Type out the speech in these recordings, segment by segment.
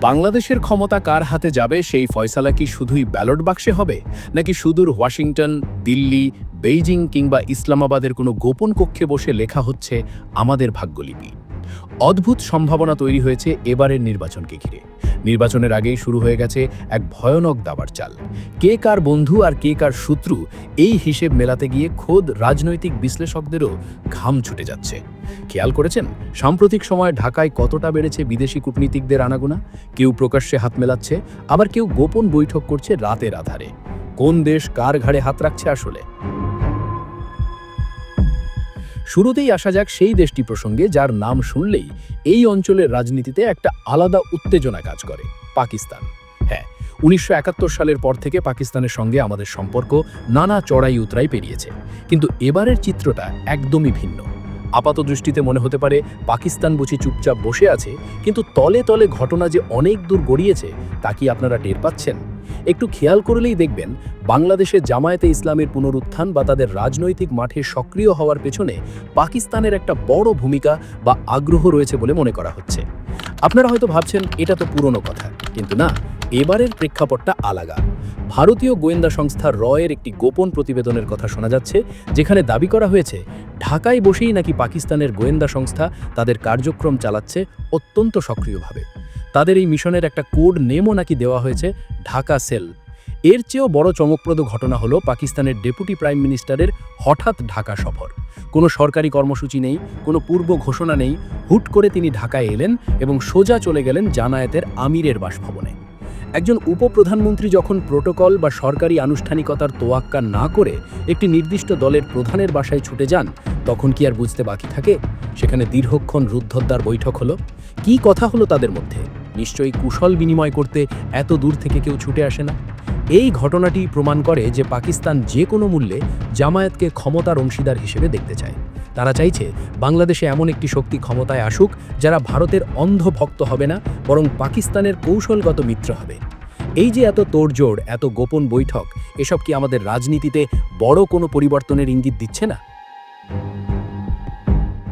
বাংলাদেশের ক্ষমতা কার হাতে যাবে? সেই ফয়সালা কি শুধুই ব্যালট বাক্সে হবে? নাকি সুদূর ওয়াশিংটন, দিল্লি, বেইজিং কিংবা ইসলামাবাদের কোনো গোপন কক্ষে বসে লেখা হচ্ছে আমাদের ভাগ্যলিপি? অদ্ভুত সম্ভাবনা তৈরি হয়েছে এবারের নির্বাচনকে ঘিরে। নির্বাচনের আগেই শুরু হয়ে গেছে এক ভয়ানক দাবার চাল। কে কার বন্ধু আর কে কার শত্রু এই হিসেব মেলাতে গিয়ে খোদ রাজনৈতিক বিশ্লেষকদেরও ঘাম ছুটে যাচ্ছে। খেয়াল করেছেন? সাম্প্রতিক সময় ঢাকায় কতটা বেড়েছে বিদেশি কূটনীতিকদের আনাগোনা? কেউ প্রকাশ্যে হাত মেলাচ্ছে, আবার কেউ গোপন বৈঠক করছে রাতের আধারে। কোন দেশ কার ঘাড়ে হাত রাখছে আসলে? শুরুতেই আসা যাক সেই দেশটি প্রসঙ্গে যার নাম শুনলেই এই অঞ্চলের রাজনীতিতে একটা আলাদা উত্তেজনা কাজ করে, পাকিস্তান। হ্যাঁ উনিশশো একাত্তর সালের পর থেকে পাকিস্তানের সঙ্গে আমাদের সম্পর্ক নানা চড়াই উতরাই পেরিয়েছে, কিন্তু এবারের চিত্রটা একদমই ভিন্ন। আপাত দৃষ্টিতে মনে হতে পারে পাকিস্তান বুঝি চুপচাপ বসে আছে, কিন্তু তলে তলে ঘটনা যে অনেক দূর গড়িয়েছে, তা কি আপনারা টের পাচ্ছেন? একটু খেয়াল করলেই দেখবেন বাংলাদেশে জামায়াতে ইসলামের পুনরুত্থান বা তাদের রাজনৈতিক মাঠে সক্রিয় হওয়ার পেছনে পাকিস্তানের একটা বড় ভূমিকা বা আগ্রহ রয়েছে বলে মনে করা হচ্ছে। আপনারা হয়তো ভাবছেন, এটা তো পুরনো কথা। কিন্তু না, এবারের প্রেক্ষাপটটা আলাদা। ভারতীয় গোয়েন্দা সংস্থা রয়ের একটি গোপন প্রতিবেদনের কথা শোনা যাচ্ছে, যেখানে দাবি করা হয়েছে, ঢাকায় বসেই নাকি পাকিস্তানের গোয়েন্দা সংস্থা তাদের কার্যক্রম চালাচ্ছে অত্যন্ত সক্রিয়ভাবে। তাদের এই মিশনের একটা কোড নেমও নাকি দেওয়া হয়েছে ঢাকা সেল। এর চেয়েও বড় চমকপ্রদ ঘটনা হলো পাকিস্তানের ডেপুটি প্রাইম মিনিস্টারের হঠাৎ ঢাকা সফর। কোনো সরকারি কর্মসূচি নেই, কোনো পূর্ব ঘোষণা নেই, হুট করে তিনি ঢাকায় এলেন এবং সোজা চলে গেলেন জানায়াতের আমিরের বাসভবনে। একজন উপপ্রধানমন্ত্রী যখন প্রোটোকল বা সরকারি আনুষ্ঠানিকতার তোয়াক্কা না করে একটি নির্দিষ্ট দলের প্রধানের বাসায় ছুটে যান, তখন কি আর বুঝতে বাকি থাকে? সেখানে দীর্ঘক্ষণ রুদ্ধদ্বার বৈঠক হলো। কি কথা হলো তাদের মধ্যে? নিশ্চয়ই কুশল বিনিময় করতে এত দূর থেকে কেউ ছুটে আসে না? এই ঘটনাটি প্রমাণ করে যে পাকিস্তান যে কোনো মূল্যে জামায়াতকে ক্ষমতার অংশীদার হিসেবে দেখতে চায়। তারা চাইছে বাংলাদেশে এমন একটি শক্তি ক্ষমতায় আসুক যারা ভারতের অন্ধ ভক্ত হবে না, বরং পাকিস্তানের কৌশলগত মিত্র হবে। এই যে এত তোড়জোড়, এত গোপন বৈঠক, এসব কি আমাদের রাজনীতিতে বড় কোনো পরিবর্তনের ইঙ্গিত দিচ্ছে না?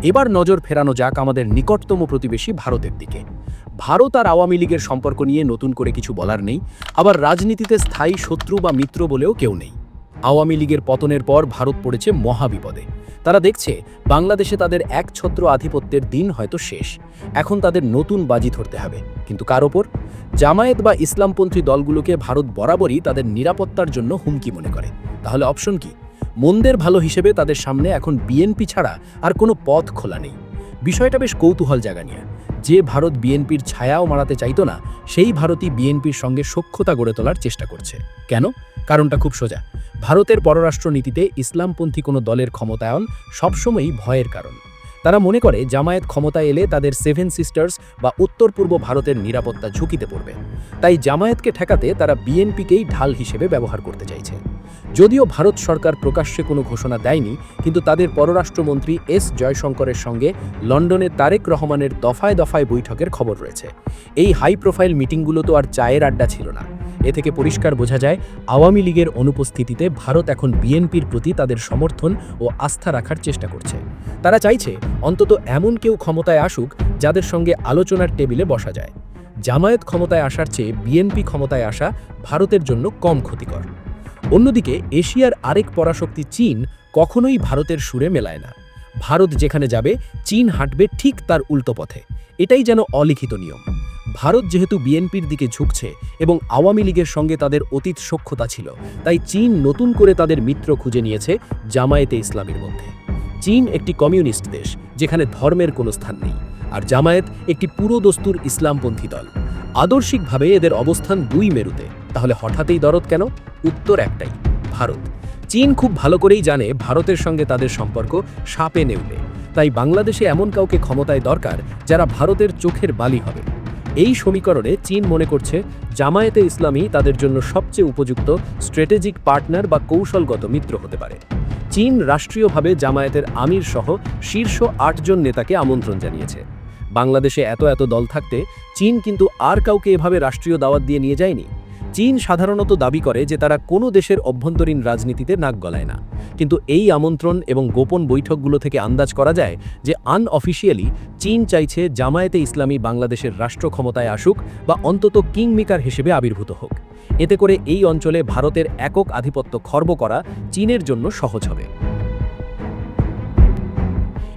এবার নজর ফেরানো যাক আমাদের নিকটতম প্রতিবেশী ভারতের দিকে। ভারত আর আওয়ামী লীগের সম্পর্ক নিয়ে নতুন করে কিছু বলার নেই, আবার রাজনীতিতে স্থায়ী শত্রু বা মিত্র বলেও কেউ নেই। আওয়ামী লীগের পতনের পর ভারত পড়েছে মহাবিপদে। তারা দেখছে বাংলাদেশে তাদের এক ছত্র আধিপত্যের দিন হয়তো শেষ। এখন তাদের নতুন বাজি ধরতে হবে। কিন্তু কার ওপর? জামায়াত বা ইসলামপন্থী দলগুলোকে ভারত বরাবরই তাদের নিরাপত্তার জন্য হুমকি মনে করে। তাহলে অপশন কি? মন্দের ভালো হিসেবে তাদের সামনে এখন বিএনপি ছাড়া আর কোনো পথ খোলা নেই। বিষয়টা বেশ কৌতূহল জায়গা নিয়ে যে ভারত বিএনপির ছায়াও মারাতে চাইত না, সেই ভারতই বিএনপির সঙ্গে সক্ষতা গড়ে তোলার চেষ্টা করছে। কেন? কারণটা খুব সোজা। ভারতের পররাষ্ট্রনীতিতে ইসলামপন্থী কোনো দলের ক্ষমতায়ন সবসময়ই ভয়ের কারণ। তারা মনে করে জামায়াত ক্ষমতায় এলে তাদের সেভেন সিস্টার্স বা উত্তর পূর্ব ভারতের নিরাপত্তা ঝুঁকিতে পড়বে। তাই জামায়াতকে ঠেকাতে তারা বিএনপিকেই ঢাল হিসেবে ব্যবহার করতে চাইছে। যদিও ভারত সরকার প্রকাশ্যে কোনো ঘোষণা দেয়নি, কিন্তু তাদের পররাষ্ট্রমন্ত্রী এস জয়শঙ্করের সঙ্গে লন্ডনে তারেক রহমানের দফায় দফায় বৈঠকের খবর রয়েছে। এই হাই প্রোফাইল মিটিংগুলো তো আর চায়ের আড্ডা ছিল না। এ থেকে পরিষ্কার বোঝা যায়, আওয়ামী লীগের অনুপস্থিতিতে ভারত এখন বিএনপির প্রতি তাদের সমর্থন ও আস্থা রাখার চেষ্টা করছে। তারা চাইছে অন্তত এমন কেউ ক্ষমতায় আসুক যাদের সঙ্গে আলোচনার টেবিলে বসা যায়। জামায়াত ক্ষমতায় আসার চেয়ে বিএনপি ক্ষমতায় আসা ভারতের জন্য কম ক্ষতিকর। অন্যদিকে এশিয়ার আরেক পরাশক্তি চীন কখনোই ভারতের সুরে মেলায় না। ভারত যেখানে যাবে, চীন হাঁটবে ঠিক তার উল্টো পথে। এটাই যেন অলিখিত নিয়ম। ভারত যেহেতু বিএনপির দিকে ঝুঁকছে এবং আওয়ামী লীগের সঙ্গে তাদের অতীত সখ্যতা ছিল, তাই চীন নতুন করে তাদের মিত্র খুঁজে নিয়েছে জামায়াতে ইসলামের মধ্যে। চীন একটি কমিউনিস্ট দেশ, যেখানে ধর্মের কোনো স্থান নেই, আর জামায়াত একটি পুরো দস্তুর ইসলামপন্থী দল। আদর্শিকভাবে এদের অবস্থান দুই মেরুতে, তাহলে হঠাৎই দরদ কেন? উত্তর একটাই, ভারত। চীন খুব ভালো করেই জানে ভারতের সঙ্গে তাদের সম্পর্ক সাপে নেউলে, তাই বাংলাদেশে এমন কাউকে ক্ষমতায় দরকার যারা ভারতের চোখের বালি হবে। এই সমীকরণে চীন মনে করছে জামায়াতে ইসলামী তাদের জন্য সবচেয়ে উপযুক্ত স্ট্র্যাটেজিক পার্টনার বা কৌশলগত মিত্র হতে পারে। চীন রাষ্ট্রীয়ভাবে জামায়াতের আমির সহ শীর্ষ আটজন নেতাকে আমন্ত্রণ জানিয়েছে। বাংলাদেশে এত এত দল থাকতে চীন কিন্তু আর কাউকে এভাবে রাষ্ট্রীয় দাওয়াত দিয়ে নিয়ে যায়নি। চীন সাধারণত দাবি করে যে তারা কোনো দেশের অভ্যন্তরীণ রাজনীতিতে নাক গলায় না। কিন্তু এই আমন্ত্রণ এবং গোপন বৈঠকগুলো থেকে আন্দাজ করা যায় যে আনঅফিসিয়ালি চীন চাইছে জামায়াতে ইসলামী বাংলাদেশের রাষ্ট্র ক্ষমতায় আসুক বা অন্তত কিংমেকার হিসেবে আবির্ভূত হোক। এতে করে এই অঞ্চলে ভারতের একক আধিপত্য খর্ব করা চীনের জন্য সহজ হবে।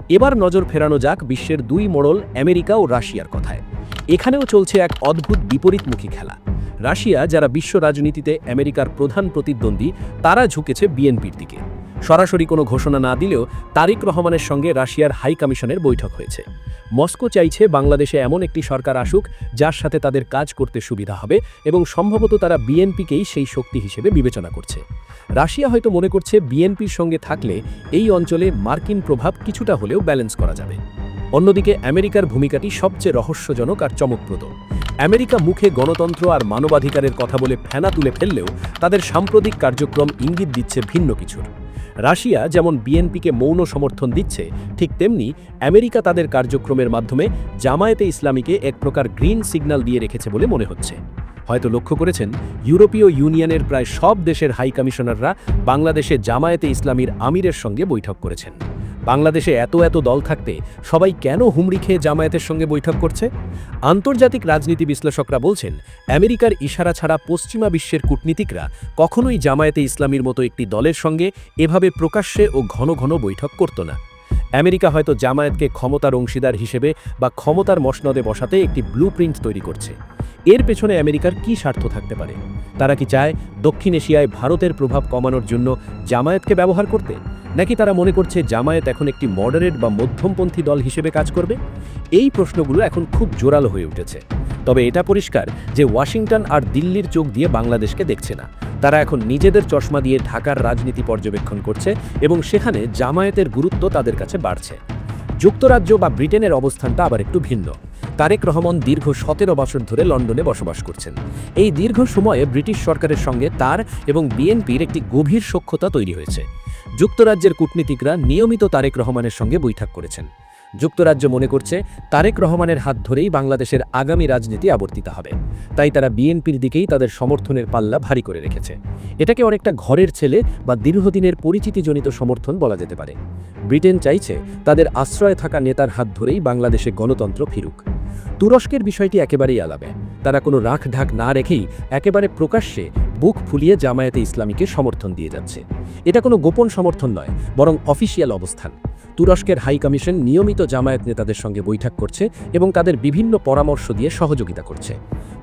এবার নজর ফেরানো যাক বিশ্বের দুই মোড়ল আমেরিকা ও রাশিয়ার কথায়। এখানেও চলছে এক অদ্ভুত বিপরীতমুখী খেলা। রাশিয়া, যারা বিশ্ব রাজনীতিতে আমেরিকার প্রধান প্রতিদ্বন্দ্বী, তারা ঝুঁকেছে বিএনপির দিকে। সরাসরি কোনো ঘোষণা না দিলেও তারিক রহমানের সঙ্গে রাশিয়ার হাই কমিশনের বৈঠক হয়েছে। মস্কো চাইছে বাংলাদেশে এমন একটি সরকার আসুক, যার সাথে তাদের কাজ করতে সুবিধা হবে এবং সম্ভবত তারা বিএনপিকেই সেই শক্তি হিসেবে বিবেচনা করছে। রাশিয়া হয়তো মনে করছে বিএনপির সঙ্গে থাকলে এই অঞ্চলে মার্কিন প্রভাব কিছুটা হলেও ব্যালেন্স করা যাবে। অন্যদিকে আমেরিকার ভূমিকাটি সবচেয়ে রহস্যজনক আর চমকপ্রদ। আমেরিকা মুখে গণতন্ত্র আর মানবাধিকারের কথা বলে ফেনা তুলে ফেললেও তাদের সাম্প্রতিক কার্যক্রম ইঙ্গিত দিচ্ছে ভিন্ন কিছুর। রাশিয়া যেমন বিএনপিকে মৌন সমর্থন দিচ্ছে, ঠিক তেমনি আমেরিকা তাদের কার্যক্রমের মাধ্যমে জামায়াতে ইসলামীকে এক প্রকার গ্রিন সিগন্যাল দিয়ে রেখেছে বলে মনে হচ্ছে। হয়তো লক্ষ্য করেছেন, ইউরোপীয় ইউনিয়নের প্রায় সব দেশের হাই কমিশনাররা বাংলাদেশে জামায়াতে ইসলামীর আমিরের সঙ্গে বৈঠক করেছেন। বাংলাদেশে এত এত দল থাকতে সবাই কেন হুমড়ি খেয়ে জামায়াতের সঙ্গে বৈঠক করছে? আন্তর্জাতিক রাজনীতি বিশ্লেষকরা বলছেন, আমেরিকার ইশারা ছাড়া পশ্চিমা বিশ্বের কূটনীতিকরা কখনোই জামায়াতে ইসলামীর মতো একটি দলের সঙ্গে এভাবে প্রকাশ্যে ও ঘন ঘন বৈঠক করত না। আমেরিকা হয়তো জামায়াতকে ক্ষমতার অংশীদার হিসেবে বা ক্ষমতার মসনদে বসাতে একটি ব্লু তৈরি করছে। এর পেছনে আমেরিকার কি স্বার্থ থাকতে পারে? তারা কি চায় দক্ষিণ এশিয়ায় ভারতের প্রভাব কমানোর জন্য জামায়াতকে ব্যবহার করতে? নাকি তারা মনে করছে জামায়াত এখন একটি মডারেট বা মধ্যমপন্থী দল হিসেবে কাজ করবে? এই প্রশ্নগুলো এখন খুব জোরালো হয়ে উঠেছে। তবে এটা পরিষ্কার যে ওয়াশিংটন আর দিল্লির চোখ দিয়ে বাংলাদেশকে দেখছে না। তারা এখন নিজেদের চশমা দিয়ে ঢাকার রাজনীতি পর্যবেক্ষণ করছে এবং সেখানে জামায়াতের গুরুত্ব তাদের কাছে বাড়ছে। যুক্তরাজ্য বা ব্রিটেনের অবস্থানটা আবার একটু ভিন্ন। তারেক রহমান দীর্ঘ সতেরো বছর ধরে লন্ডনে বসবাস করছেন। এই দীর্ঘ সময়ে ব্রিটিশ সরকারের সঙ্গে তার এবং বিএনপির একটি গভীর সখ্যতা তৈরি হয়েছে। যুক্তরাজ্যের কূটনীতিকরা নিয়মিত তারেক রহমানের সঙ্গে বৈঠক করেছেন। যুক্তরাজ্য মনে করছে, তারেক রহমানের হাত ধরেই বাংলাদেশের আগামী রাজনীতি আবর্তিত হবে। তাই তারা বিএনপির দিকেই তাদের সমর্থনের পাল্লা ভারী করে রেখেছে। এটাকে অনেকটা ঘরের ছেলে বা দীর্ঘদিনের পরিচিতিজনিত সমর্থন বলা যেতে পারে। ব্রিটেন চাইছে তাদের আশ্রয়ে থাকা নেতার হাত ধরেই বাংলাদেশে গণতন্ত্র ফিরুক। তুরস্কের বিষয়টি একেবারেই আলাদা। তারা কোনো রাখ ঢাক না রেখেই একেবারে প্রকাশ্যে বুক ফুলিয়ে জামায়াতে ইসলামীকে সমর্থন দিয়ে যাচ্ছে। এটা কোনো গোপন সমর্থন নয়, বরং অফিসিয়াল অবস্থান। তুরস্কের হাই কমিশন নিয়মিত জামায়াত নেতাদের সঙ্গে বৈঠক করছে এবং তাদের বিভিন্ন পরামর্শ দিয়ে সহযোগিতা করছে।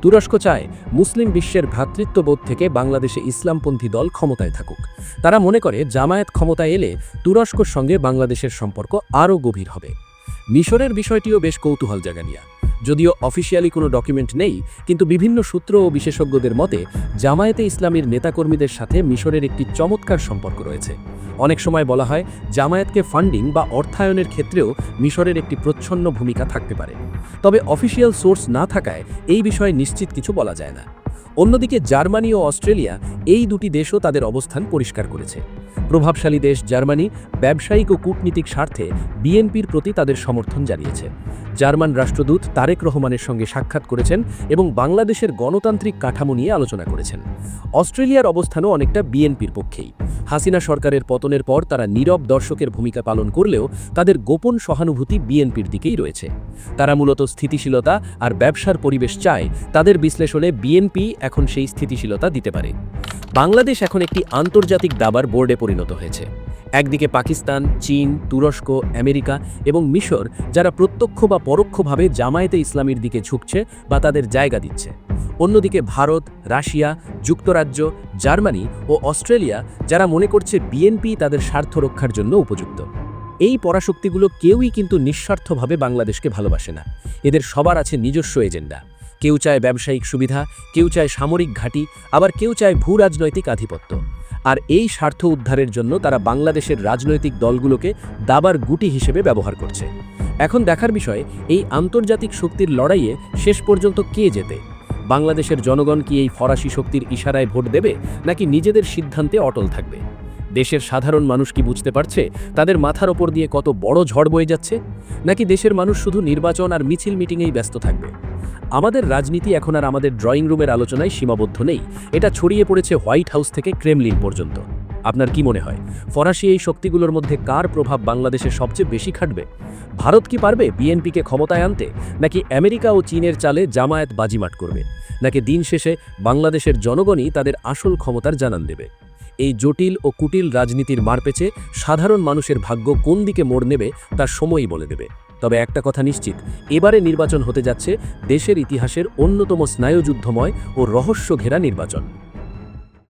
তুরস্ক চায় মুসলিম বিশ্বের ভ্রাতৃত্ববোধ থেকে বাংলাদেশে ইসলামপন্থী দল ক্ষমতায় থাকুক। তারা মনে করে, জামায়াত ক্ষমতায় এলে তুরস্কর সঙ্গে বাংলাদেশের সম্পর্ক আরও গভীর হবে। মিশরের বিষয়টিও বেশ কৌতূহল জাগানিয়া। যদিও অফিসিয়ালি কোনো ডকুমেন্ট নেই, কিন্তু বিভিন্ন সূত্র ও বিশেষজ্ঞদের মতে, জামায়াতে ইসলামীর নেতাকর্মীদের সাথে মিশরের একটি চমৎকার সম্পর্ক রয়েছে। অনেক সময় বলা হয়, জামায়াতকে ফান্ডিং বা অর্থায়নের ক্ষেত্রেও মিশরের একটি প্রচ্ছন্ন ভূমিকা থাকতে পারে। তবে অফিসিয়াল সোর্স না থাকায় এই বিষয়ে নিশ্চিত কিছু বলা যায় না। অন্যদিকে জার্মানি ও অস্ট্রেলিয়া এই দুটি দেশও তাদের অবস্থান পরিষ্কার করেছে। প্রভাবশালী দেশ জার্মানি ব্যবসায়িক ও কূটনীতিক স্বার্থে বিএনপির প্রতি তাদের সমর্থন জানিয়েছে। জার্মান রাষ্ট্রদূত তারেক রহমানের সঙ্গে সাক্ষাৎ করেছেন এবং বাংলাদেশের গণতান্ত্রিক কাঠামো নিয়ে আলোচনা করেছেন। অস্ট্রেলিয়ার অবস্থানও অনেকটা বিএনপির পক্ষেই। হাসিনা সরকারের পতনের পর তারা নীরব দর্শকের ভূমিকা পালন করলেও তাদের গোপন সহানুভূতি বিএনপির দিকেই রয়েছে। তারা মূলত স্থিতিশীলতা আর ব্যবসার পরিবেশ চায়, তাদের বিশ্লেষণে বিএনপি এখন সেই স্থিতিশীলতা দিতে পারে। বাংলাদেশ এখন একটি আন্তর্জাতিক দাবার বোর্ডে পরিণত হয়েছে। একদিকে পাকিস্তান, চীন, তুরস্ক, আমেরিকা এবং মিশর, যারা প্রত্যক্ষ বা পরোক্ষভাবে জামায়াতে ইসলামীর দিকে ঝুঁকছে বা তাদের জায়গা দিচ্ছে। অন্যদিকে ভারত, রাশিয়া, যুক্তরাজ্য, জার্মানি ও অস্ট্রেলিয়া, যারা মনে করছে বিএনপি তাদের স্বার্থ রক্ষার জন্য উপযুক্ত। এই পরাশক্তিগুলো কেউই কিন্তু নিঃস্বার্থভাবে বাংলাদেশকে ভালোবাসে না। এদের সবার আছে নিজস্ব এজেন্ডা। কেউ চায় ব্যবসায়িক সুবিধা, কেউ চায় সামরিক ঘাঁটি, আবার কেউ চায় ভূ রাজনৈতিক আধিপত্য। আর এই স্বার্থ উদ্ধারের জন্য তারা বাংলাদেশের রাজনৈতিক দলগুলোকে দাবার গুটি হিসেবে ব্যবহার করছে। এখন দেখার বিষয়, এই আন্তর্জাতিক শক্তির লড়াইয়ে শেষ পর্যন্ত কে যেতে বাংলাদেশের জনগণ কি এই ফরাসি শক্তির ইশারায় ভোট দেবে, নাকি নিজেদের সিদ্ধান্তে অটল থাকবে? দেশের সাধারণ মানুষ কি বুঝতে পারছে, তাদের মাথার ওপর দিয়ে কত বড় ঝড় বয়ে যাচ্ছে? নাকি দেশের মানুষ শুধু নির্বাচন আর মিছিল মিটিংয়েই ব্যস্ত থাকবে? আমাদের রাজনীতি এখন আর আমাদের ড্রয়িং রুমের আলোচনায় সীমাবদ্ধ নেই। এটা ছড়িয়ে পড়েছে হোয়াইট হাউস থেকে ক্রেমলিন পর্যন্ত। আপনার কি মনে হয়, ফরাসি এই শক্তিগুলোর মধ্যে কার প্রভাব বাংলাদেশে সবচেয়ে বেশি খাটবে? ভারত কি পারবে বিএনপিকে ক্ষমতায় আনতে, নাকি আমেরিকা ও চীনের চালে জামায়াত বাজিমাট করবে, নাকি দিন শেষে বাংলাদেশের জনগণই তাদের আসল ক্ষমতার জানান দেবে? এই জটিল ও কুটিল রাজনীতির মারপেচে সাধারণ মানুষের ভাগ্য কোন দিকে মোড় নেবে তার সময়ই বলে দেবে। তবে একটা কথা নিশ্চিত, এবারে নির্বাচন হতে যাচ্ছে দেশের ইতিহাসের অন্যতম স্নায়ুযুদ্ধময় ও রহস্য ঘেরা নির্বাচন।